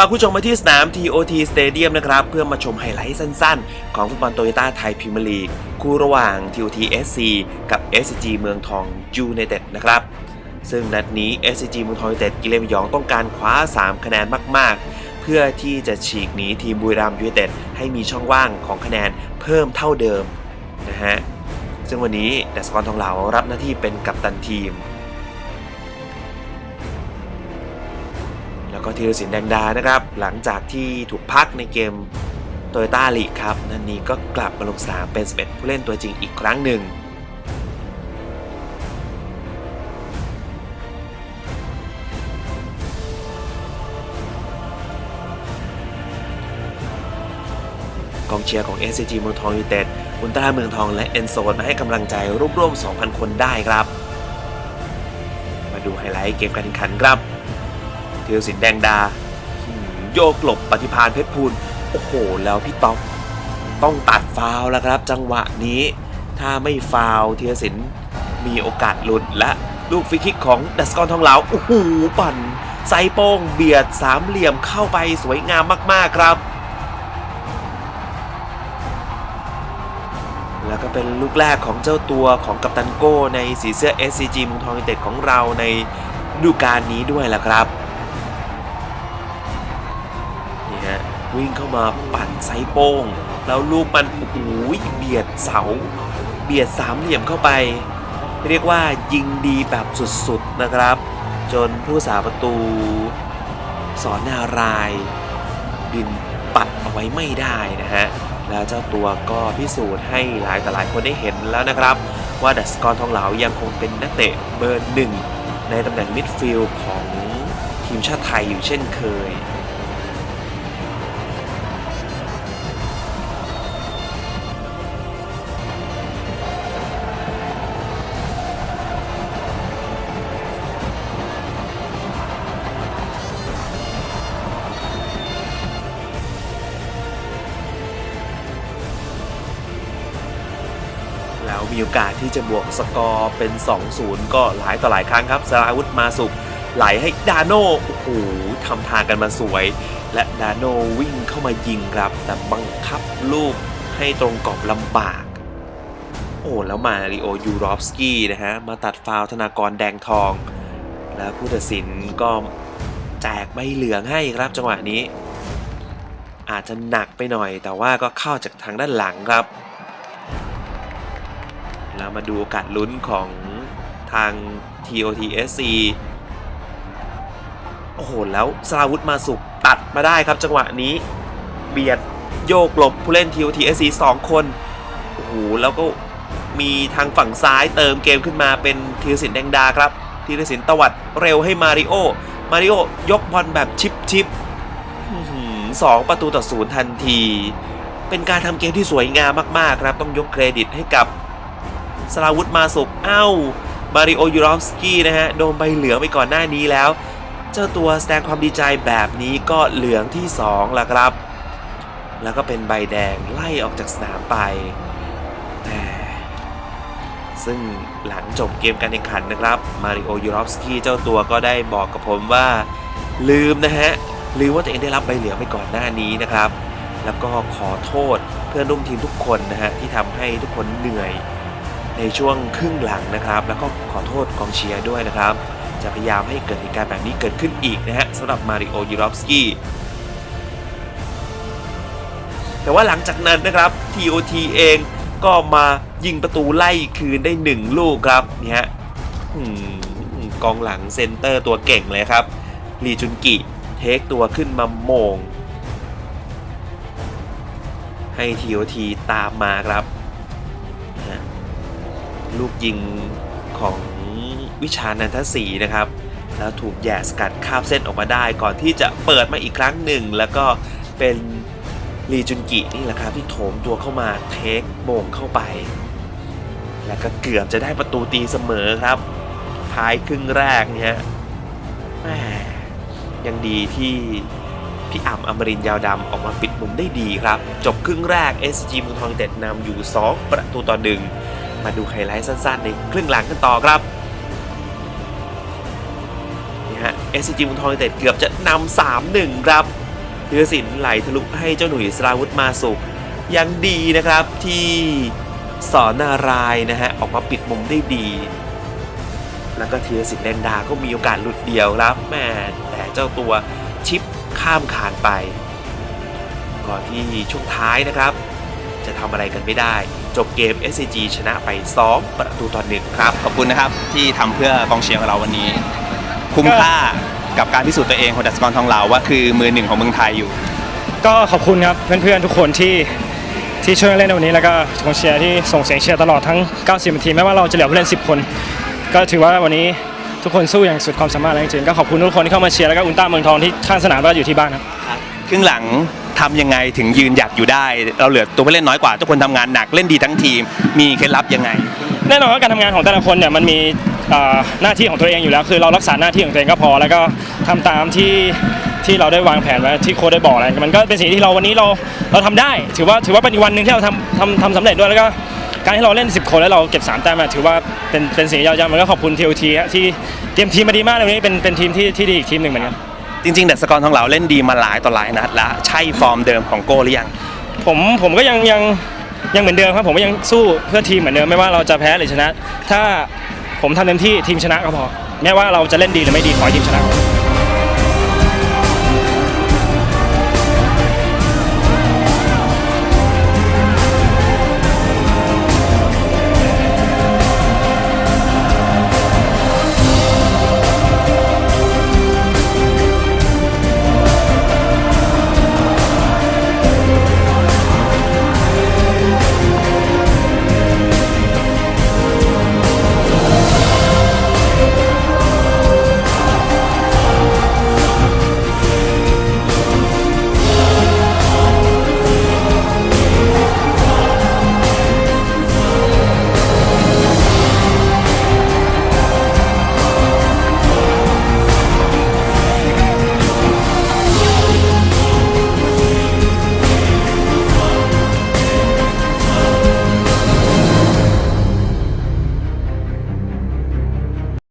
พาคุณผู้ชมมาที่สนาม TOT Stadium นะครับ เพื่อมาชมไฮไลท์สั้นๆ ของฟุตบอลโตโยต้าไทยพรีเมียร์ลีก คู่ระหว่าง TOT SC กับ SCG เมืองทองยูไนเต็ดนะครับ ซึ่งนัดนี้ SCG เมืองทองยูไนเต็ดกิเลนพยองต้องการคว้า 3 คะแนนมากๆ เพื่อที่จะฉีกหนีทีมบุรีรัมย์ยูไนเต็ดให้มีช่องว่างของคะแนนเพิ่มเท่าเดิมนะฮะซึ่งวันนี้ดัสกรทองเหลารับหน้าที่เป็นกัปตันทีม ก็ธีรศิลป์แดงดานะครับ หลังจากที่ถูกพักในเกมโตโยต้าลีกครับนันนี้ก็กลับมาลงสนามเป็น11ผู้เล่นตัวจริงอีกครั้งหนึ่งกองเชียร์ของ SCG เมืองทองยูเต็ดอุลตร้าเมืองทองและเอ็นโซนมาให้กำลังใจร่วมๆ 2,000 คนได้ครับ มาดูไฮไลท์เกมการแข่งขันครับ ธีรศิลป์แดงดา โยกหลบปฏิพานเพชรพูลโอ้โห แล้วพี่ต๊อกต้องตัดฟาวแล้วครับ จังหวะนี้ ถ้าไม่ฟาวล์ธีรศิลป์มีโอกาสหลุดและลูกฟรีคิกของดัสกอนทองเหลาโอ้โหปั่นไซโป้งเบียดสามเหลี่ยมเข้าไปสวยงามมาก ๆ ครับ แล้วก็เป็นลูกแรกของเจ้าตัวของกัปตันโก้ในสีเสื้อ SCG มืองทองยูไนเต็ดของเราในฤดูกาลนี้ด้วยแหละครับ วิ่งเข้ามาปั่นไซโป้ง แล้วลูกมันโอ้โหเบียดเสา เบียดสามเหลี่ยมเข้าไป เรียกว่ายิงดีแบบสุดๆนะครับ จนผู้สาประตู สอนนารายบินปัดเอาไว้ไม่ได้นะฮะ แล้วเจ้าตัวก็พิสูจน์ให้หลายต่หลายคนได้เห็นแล้วนะครับ ว่าดัสกรทองเหลายังคงเป็นนักเตะเบอร์หนึ่งในตำแหน่งมิดฟิลด์ของทีมชาติไทยอยู่เช่นเคย มีโอกาสที่จะบวกสกอร์เป็น 2-0 ก็หลายต่อหลายครั้งครับสราวุธมาสุขไหลให้ดาโน่โอ้โหทำทางกันมาสวย และดาโน่วิ่งเข้ามายิงครับ แต่บังคับลูกให้ตรงกรอบลำบาก โอ้แล้วมาริโอยูรอฟสกี้นะฮะ มาตัดฟาวธนากรแดงทอง แล้วผู้ตัดสินก็แจกใบเหลืองให้ครับจังหวะนี้ อาจจะหนักไปหน่อยแต่ว่าก็เข้าจากทางด้านหลังครับ เรามาดูโอกาสลุ้นของทาง TOTSC โอ้โห แล้วสราวุธมาสุกตัดมาได้ครับจังหวะนี้ เบียดโยกหลบผู้เล่น TOTSC 2 คน โอ้โห แล้วก็มีทางฝั่งซ้ายเติมเกมขึ้นมาเป็นธีรศิลป์แดงดาครับธีรศิลป์ตวัดเร็วให้มาริโอ มาริโอยกบอลแบบชิปชิปสองประตูต่อศูนย์ทันที เป็นการทำเกมที่สวยงามมากๆครับ ต้องยกเครดิตให้กับ สราวุธมาสุกเอ้ามาริโอยูรอฟสกี้นะฮะโดนใบเหลืองไปก่อนหน้านี้แล้ว เจ้าตัวแสดงความดีใจแบบนี้ก็เหลืองที่2ละครับ แล้วก็เป็นใบแดงไล่ออกจากสนามไปแหมซึ่งหลังจบเกมการแข่งขันนะครับมาริโอยูรอฟสกี้เจ้าตัวก็ได้บอกกับผมว่าลืมนะฮะลืมว่าตัวเองได้รับใบเหลืองไปก่อนหน้านี้นะครับ แล้วก็ขอโทษเพื่อนร่วมทีมทุกคนนะฮะที่ทำให้ทุกคนเหนื่อย ในช่วงครึ่งหลังนะครับ แล้วก็ขอโทษกองเชียร์ด้วยนะครับ จะพยายามให้เกิดเหตุการณ์แบบนี้เกิดขึ้นอีกนะฮะสำหรับมาริโอยูรอฟสกี้แต่ว่าหลังจากนั้นนะครับ TOT เองก็มายิงประตูไล่คืนได้ 1 ลูกครับนี่ฮะกองหลังเซนเตอร์ตัวเก่งเลยครับลีจุนกิเทคตัวขึ้นมาโมง ให้ TOT ตามมาครับ ลูกยิงของวิชานันทศรีนะครับ แล้วถูกแย่สกัดคาบเส้นออกมาได้ ก่อนที่จะเปิดมาอีกครั้งหนึ่ง แล้วก็เป็นลีจุนกินี่แหละครับที่โถมตัวเข้ามาเทคโมงเข้าไป แล้วก็เกือบจะได้ประตูตีเสมอครับท้ายครึ่งแรกเนี่ยยังดีที่พี่อ่ำอมรินยาวดำออกมาปิดมุมได้ดีครับ จบครึ่งแรก SG มืองทองเต็ดนำอยู่ 2 ประตูต่อหนึ่ง มาดูไฮไลท์สั้นๆ ในครึ่งหลังกันต่อครับนี่ฮะ SCG เมุงทองเต็ดเกือบจะนำ 3-1 ครับธีรศิลป์ไหลทะลุให้เจ้าหนุ่ยสราวุธมาสุขยังดีนะครับที่สอนนารายนะฮะออกมาปิดมุมได้ดี แล้วก็ธีรศิลป์แดงดาก็มีโอกาสหลุดเดียวครับแม่แต่เจ้าตัวชิปข้ามคานไป ก่อนที่ช่วงท้ายนะครับ จะทำอะไรกันไม่ได้ จบเกม SCG ชนะไป2ประตูต่อหนึ่งครับ ขอบคุณนะครับที่ทำเพื่อกองเชียร์ของเราวันนี้ คุ้มค่ากับการพิสูจน์ตัวเองของดัชกรทองเหลาว่าคือมือหนึ่งของเมืองไทยอยู่ ก็ขอบคุณครับเพื่อนๆทุกคนที่ที่ช่วยเล่นในวันนี้แล้วก็กองเชียร์ที่ส่งเสียงเชียร์ตลอดทั้ง 90นาทีแม้ว่าเราจะเหลือผู้เล่น 10 คน ก็ถือว่าวันนี้ทุกคนสู้อย่างสุดความสามารถแล้วจริงๆก็ขอบคุณทุกคนที่เข้ามาเชียร์แล้วก็อุลตร้าเมืองทองที่ข้างสนามแล้วก็อยู่ที่บ้านครับ ครึ่งหลัง ทำยังไงถึงยืนหยัดอยู่ได้ เราเหลือตัวผู้เล่นน้อยกว่า ทุกคนทำงานหนักเล่นดีทั้งทีม มีเคล็ดลับยังไง แน่นอนว่าการทำงานของแต่ละคนเนี่ยมันมีเอ่อหน้าที่ของตัวเองอยู่แล้ว คือเรารักษาหน้าที่ของตัวเองก็พอ แล้วก็ทำตามที่ที่เราได้วางแผนไว้ที่โค้ชได้บอกอะไรมันก็เป็นสิ่งที่เราวันนี้เราเราทำได้ ถือว่าถือว่าเป็นอีกวันหนึ่งที่เราทำทำทำสำเร็จด้วยแล้วก็การที่เราเล่น 10 คนแล้วเราเก็บ 3 แต้มมาถือว่าเป็นเป็นสิ่งที่ยอดเยี่ยมมันก็ขอบคุณทีโอทีที่เตรียมทีมมาดีมากในวันนี้เป็นเป็นทีมที่ที่ดีอีกทีมหนึ่งเหมือนกัน จริง ๆ เดชสกรทองเหลาเล่นดีมาหลายต่อหลายนัดแล้วใช่ฟอร์มเดิมของโก้หรือยัง ผมผมก็ยังยังยังเหมือนเดิมครับ ผมก็ยังสู้เพื่อทีมเหมือนเดิมไม่ว่าเราจะแพ้หรือชนะ ถ้าผมทำเต็มที่ทีมชนะก็พอแม้ว่าเราจะเล่นดีหรือไม่ดีขอให้ทีมชนะ